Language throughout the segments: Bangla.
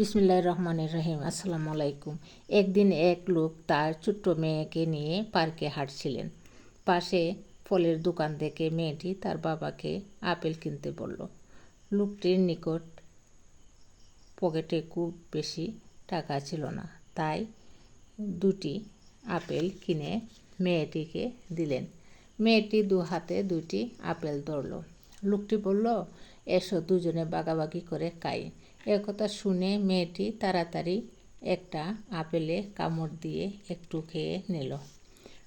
বিসমিল্লাহ রহমানের রহিম। আসসালামু আলাইকুম একদিন এক লোক তার ছোট্ট মেয়েকে নিয়ে পার্কে হাঁটছিলেন। পাশে ফলের দোকান থেকে মেয়েটি তার বাবাকে আপেল কিনতে বলল। লোকটির নিকট পকেটে খুব বেশি টাকা ছিল না, তাই দুটি আপেল কিনে মেয়েটিকে দিলেন। মেয়েটি দু হাতে দুটি আপেল ধরল। লোকটি বলল, এসো দুজনে বাগাবাগি করে খাই। একথা শুনে মেয়েটি তাড়াতাড়ি একটা আপেলে কামড় দিয়ে একটু খেয়ে নিল।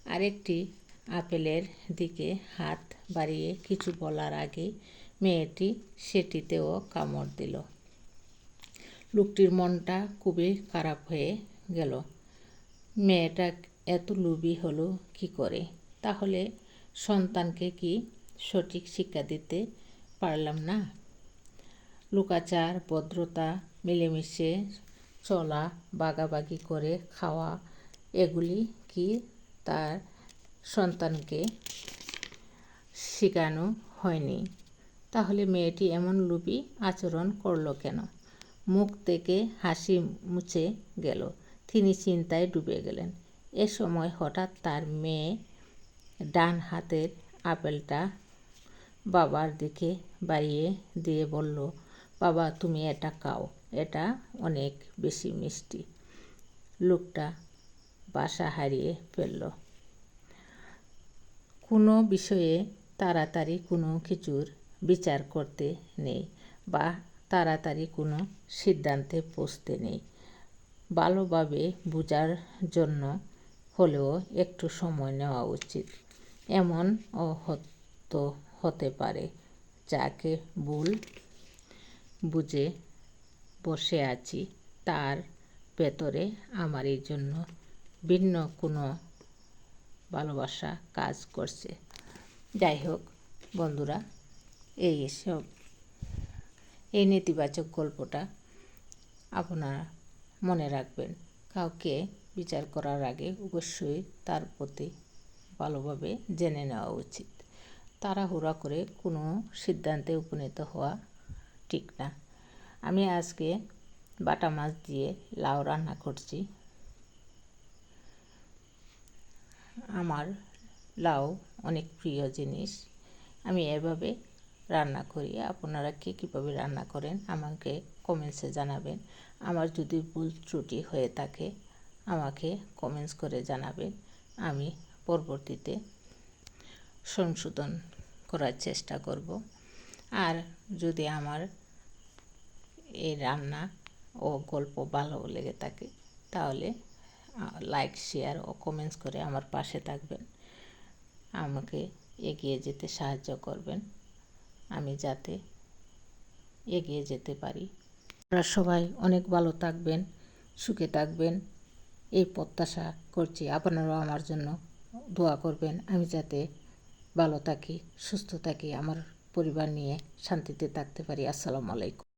আরেকটি আপেলের দিকে হাত বাড়িয়ে কিছু বলার আগে মেয়েটি সেটিতেও কামড় দিল। লোকটির মনটা খুবই খারাপ হয়ে গেল। মেয়েটা এত লোভী হলো কি করে? তাহলে সন্তানকে কি সঠিক শিক্ষা দিতে পারলাম না? লুকাচার, ভদ্রতা, মিলেমিশে চলা, বাগাবাগি করে খাওয়া, এগুলি কি তার সন্তানকে শেখানো হয়নি? তাহলে মেয়েটি এমন লুপি আচরণ করল কেন? মুখ থেকে হাসি মুছে গেল। তিনি চিন্তায় ডুবে গেলেন। এ সময় হঠাৎ তার মেয়ে ডান হাতের আপেলটা বাবার দিকে বাড়িয়ে দিয়ে বলল বাবা, তুমি এটা খাও। এটা অনেক বেশি মিষ্টি। লোকটা বাসা হারিয়ে ফেলল। কোনো বিষয়ে তাড়াতাড়ি কোনো কিছুর বিচার করতে নেই বা তাড়াতাড়ি কোনো সিদ্ধান্তে পৌঁছতে নেই। ভালোভাবে বোঝার জন্য হলেও একটু সময় নেওয়া উচিত। এমন হতে পারে, যাকে ভুল বুঝে বসে আছি, তার ভেতরে আমার এই জন্য ভিন্ন কোনো ভালোবাসা কাজ করছে। যাই হোক, বন্ধুরা, এই সব, এই নেতিবাচক গল্পটা আপনারা মনে রাখবেন। কাউকে বিচার করার আগে অবশ্যই তার প্রতি ভালোভাবে জেনে নেওয়া উচিত। তাড়াহুড়া করে কোনো সিদ্ধান্তে উপনীত হওয়া ঠিক না। আমি আজকে বাটা মাছ দিয়ে লাউ রান্না করছি। আমার লাউ অনেক প্রিয় জিনিস। আমি এভাবে রান্না করি। আপনারা কে কীভাবে রান্না করেন আমাকে কমেন্টসে জানাবেন। আমার যদি ভুল ত্রুটি হয়ে থাকে আমাকে কমেন্টস করে জানাবেন। আমি পরবর্তীতে সংশোধন করার চেষ্টা করব। আর যদি আমার এই রান্না ও গল্প ভালো লেগে থাকে, তাহলে লাইক শেয়ার ও কমেন্টস করে আমার পাশে থাকবেন। আমাকে এগিয়ে যেতে সাহায্য করবেন। আমি যাতে এগিয়ে যেতে পারি। আপনারা সবাই অনেক ভালো থাকবেন, সুখে থাকবেন। এই প্রত্যাশা করছি আপনারাও আমার জন্য দোয়া করবেন। আমি যাতে ভালো থাকি, সুস্থ থাকি আমার পরিবার নিয়ে শান্তিতে থাকতে পারি। আসসালামু আলাইকুম।